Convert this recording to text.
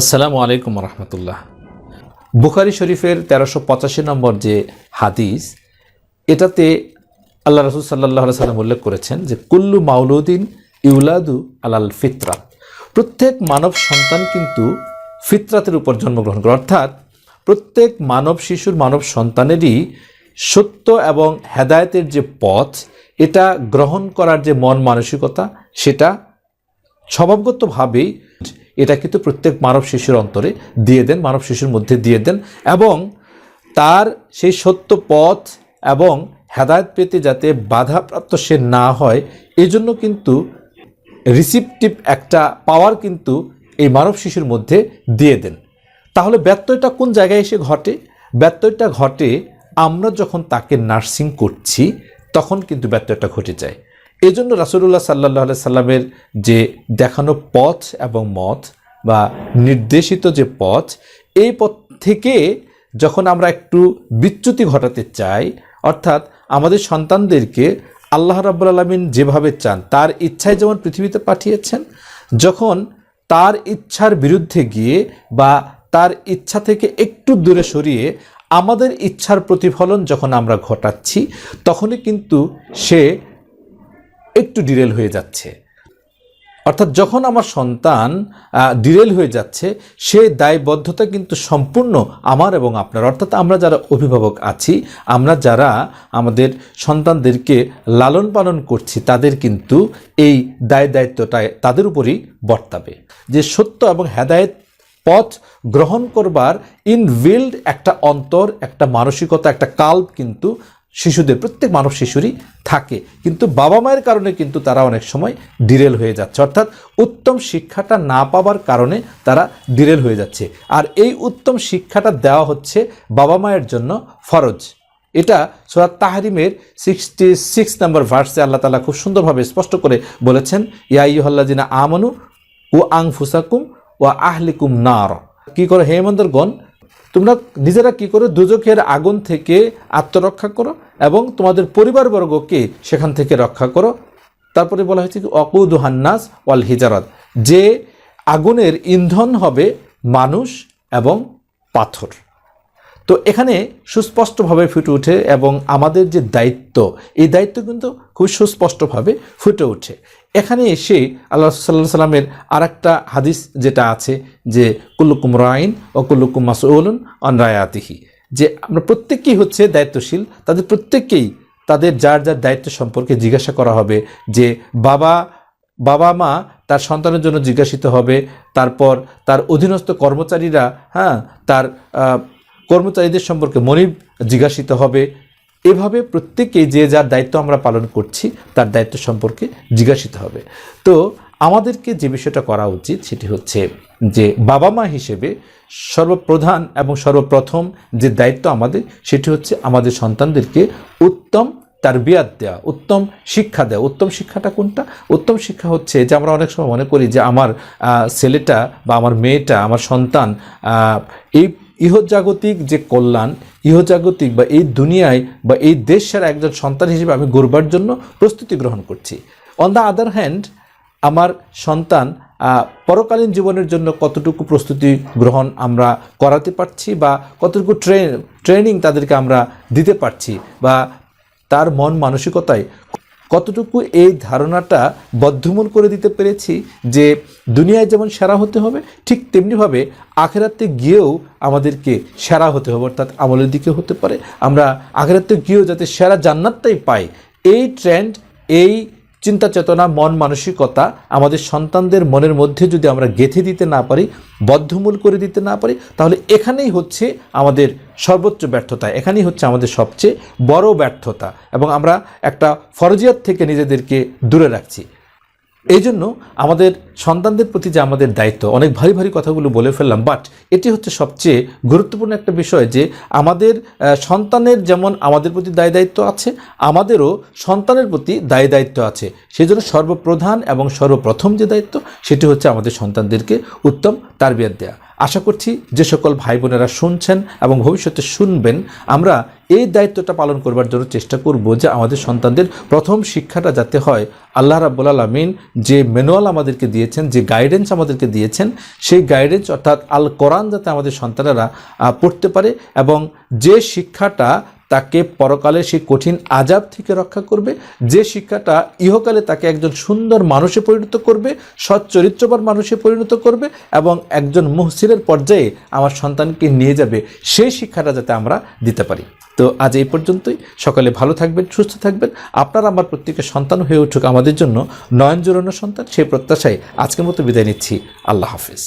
আসসালামু আলাইকুম রহমতুল্লাহ বুখারি শরীফের তেরোশো পঁচাশি নম্বর যে হাদিস, এটাতে আল্লাহ রসুল সাল্লাহ সাল্লাম উল্লেখ করেছেন যে, কুল্লু মাউলুদ্দিন ইউলাদু আলাল ফিতরা। প্রত্যেক মানব সন্তান কিন্তু ফিতরাতের উপর জন্মগ্রহণ করে। অর্থাৎ প্রত্যেক মানব শিশুর মানব সন্তানেরই সত্য এবং হেদায়তের যে পথ, এটা গ্রহণ করার যে মন মানসিকতা, সেটা স্বভাবগতভাবেই এটা কিন্তু প্রত্যেক মানব শিশুর অন্তরে দিয়ে দেন, মানব শিশুর মধ্যে দিয়ে দেন এবং তার সেই সত্য পথ এবং হেদায়ত পেতে যাতে বাধাপ্রাপ্ত সে না হয়, এজন্য কিন্তু রিসিপটিভ একটা পাওয়ার কিন্তু এই মানব শিশুর মধ্যে দিয়ে দেন। তাহলে ব্যত্যয়টা কোন জায়গায় এসে ঘটে? ব্যত্যয়টা ঘটে আমরা যখন তাকে নার্সিং করছি, তখন কিন্তু ব্যত্যয়টা ঘটে যায়। এই জন্য রাসুল্লাহ সাল্লাহ সাল্লামের যে দেখানো পথ এবং মত বা নির্দেশিত যে পথ, এই পথ থেকে যখন আমরা একটু বিচ্যুতি ঘটাতে চাই, অর্থাৎ আমাদের সন্তানদেরকে আল্লাহ রাব্বুল আলমিন যেভাবে চান, তার ইচ্ছায় যেমন পৃথিবীতে পাঠিয়েছেন, যখন তার ইচ্ছার বিরুদ্ধে গিয়ে বা তার ইচ্ছা থেকে একটু দূরে সরিয়ে আমাদের ইচ্ছার প্রতিফলন যখন আমরা ঘটাচ্ছি, তখনই কিন্তু সে একটু ডিরেল হয়ে যাচ্ছে। অর্থাৎ যখন আমার সন্তান ডিরেল হয়ে যাচ্ছে, সে দায়বদ্ধতা কিন্তু সম্পূর্ণ আমার এবং আপনার। অর্থাৎ আমরা যারা অভিভাবক আছি, আমরা যারা আমাদের সন্তানদেরকে লালন পালন করছি, তাদের কিন্তু এই দায় দায়িত্বটা তাদের উপরই বর্তাবে। যে সত্য এবং হেদায়েত পথ গ্রহণ করবার ইনভিল্ড একটা অন্তর, একটা মানসিকতা, একটা কাল্প কিন্তু শিশুদের, প্রত্যেক মানব শিশুরই থাকে। কিন্তু বাবা মায়ের কারণে কিন্তু তারা অনেক সময় ডিরেল হয়ে যাচ্ছে। অর্থাৎ উত্তম শিক্ষাটা না পাবার কারণে তারা ডিরেল হয়ে যাচ্ছে। আর এই উত্তম শিক্ষাটা দেওয়া হচ্ছে বাবা মায়ের জন্য ফরজ। এটা সোরাত তাহারিমের সিক্সটি সিক্স নম্বর ভার্সে আল্লাহ তালা খুব সুন্দরভাবে স্পষ্ট করে বলেছেন ইয়াইহল্লাজিনা আমানু ও আং ফুসাকুম ও আহলিকুম নার। কি করে? হেমন্দরগণ তোমরা নিজেরা কি করো? দুজকের আগুন থেকে আত্মরক্ষা করো এবং তোমাদের পরিবারবর্গকে সেখান থেকে রক্ষা করো। তারপরে বলা হয়েছে কি, অকুদ হান্নাস ওয়াল হিজারত। যে আগুনের ইন্ধন হবে মানুষ এবং পাথর। তো এখানে সুস্পষ্টভাবে ফুটে ওঠে এবং আমাদের যে দায়িত্ব, এই দায়িত্ব কিন্তু খুব সুস্পষ্টভাবে ফুটে ওঠে। এখানে এসে আল্লাহ সাল্লাহ সাল্লামের আর একটা হাদিস যেটা আছে যে, কুল্লুকুম রাইন ও কুল্লুকুম মাসউলুন অন রায়াতিহি। যে আমরা প্রত্যেককেই হচ্ছে দায়িত্বশীল, তাদের প্রত্যেককেই তাদের যার যার দায়িত্ব সম্পর্কে জিজ্ঞাসা করা হবে যে, বাবা বাবা মা তার সন্তানের জন্য জিজ্ঞাসিত হবে, তারপর তার অধীনস্থ কর্মচারীরা হ্যাঁ তার কর্মচারীদের সম্পর্কে মনিব জিজ্ঞাসিত হবে, এভাবে প্রত্যেকেই যে যার দায়িত্ব আমরা পালন করছি, তার দায়িত্ব সম্পর্কে জিজ্ঞাসিত হবে। তো আমাদেরকে যে বিষয়টা করা উচিত সেটি হচ্ছে যে বাবা মা হিসেবে সর্বপ্রধান এবং সর্বপ্রথম যে দায়িত্ব আমাদের, সেটি হচ্ছে আমাদের সন্তানদেরকে উত্তম তার বিয়াদ দেওয়া উত্তম শিক্ষা দেওয়া উত্তম শিক্ষাটা কোনটা? উত্তম শিক্ষা হচ্ছে যে আমরা অনেক সময় মনে করি যে আমার ছেলেটা বা আমার মেয়েটা, আমার সন্তান এই ইহজাগতিক যে কল্যাণ, ইহজাগতিক বা এই দুনিয়ায় বা এই দেশ দেশের একজন সন্তান হিসেবে আমি গড়বার জন্য প্রস্তুতি গ্রহণ করছি। অন দ্য আদার হ্যান্ড আমার সন্তান পরকালীন জীবনের জন্য কতটুকু প্রস্তুতি গ্রহণ আমরা করাতে পারছি বা কতটুকু ট্রেন, ট্রেনিং তাদেরকে আমরা দিতে পারছি বা তার মন মানসিকতায় কতটুকু এই ধারণাটা বদ্ধমূল করে দিতে পেরেছি যে দুনিয়ায় যেমন সেরা হতে হবে, ঠিক তেমনিভাবে আখেরাতে গিয়েও আমাদেরকে সেরা হতে হবে, অর্থাৎ আমলের দিকে হতে পারে। আমরা আখেরাতে গিয়েও যাতে সেরা জান্নাতটাই পাই, এই ট্রেন্ড এই চিন্তা চেতনা, মন মানসিকতা আমাদের সন্তানদের মনের মধ্যে যদি আমরা গেঁথে দিতে না পারি, বদ্ধমূল করে দিতে না পারি, তাহলে এখানেই হচ্ছে আমাদের সর্বোচ্চ ব্যর্থতা, এখানেই হচ্ছে আমাদের সবচেয়ে বড় ব্যর্থতা। এবং আমরা একটা ফরজিয়াত থেকে নিজেদেরকে দূরে রাখছি। এই জন্য আমাদের সন্তানদের প্রতি যে আমাদের দায়িত্ব, অনেক ভারী ভারী কথাগুলো বলে ফেললাম বাট এটি হচ্ছে সবচেয়ে গুরুত্বপূর্ণ একটা বিষয় যে আমাদের সন্তানের যেমন আমাদের প্রতি দায় দায়িত্ব আছে, আমাদেরও সন্তানের প্রতি দায় দায়িত্ব আছে। সেই জন্য সর্বপ্রধান এবং সর্বপ্রথম যে দায়িত্ব, সেটি হচ্ছে আমাদের সন্তানদেরকে উত্তম তারবিয়াত দেওয়া আশা করছি যে সকল ভাই বোনেরা শুনছেন এবং ভবিষ্যতে শুনবেন, আমরা এই দায়িত্বটা পালন করবার জন্য চেষ্টা করব যে আমাদের সন্তানদের প্রথম শিক্ষাটা যাতে হয়। আল্লাহ রাব্বুল আলমিন যে ম্যানুয়াল আমাদেরকে দিয়েছেন, যে গাইডেন্স আমাদেরকে দিয়েছেন, সেই গাইডেন্স অর্থাৎ আল কোরআন যাতে আমাদের সন্তানেরা পড়তে পারে এবং যে শিক্ষাটা তাকে পরকালে সেই কঠিন আজাব থেকে রক্ষা করবে, যে শিক্ষাটা ইহকালে তাকে একজন সুন্দর মানুষে পরিণত করবে সৎ চরিত্রবান মানুষে পরিণত করবে এবং একজন মুহসিনের পর্যায়ে আমার সন্তানকে নিয়ে যাবে, সেই শিক্ষাটা যাতে আমরা দিতে পারি। তো আজ এই পর্যন্তই। সকালে ভালো থাকবেন, সুস্থ থাকবেন। আপনার আমার প্রত্যেকের সন্তান হয়ে উঠুক আমাদের জন্য। নয়ন জোরানো সন্তান, সেই প্রত্যাশায় আজকের মতো বিদায় নিচ্ছি। আল্লাহ হাফিজ।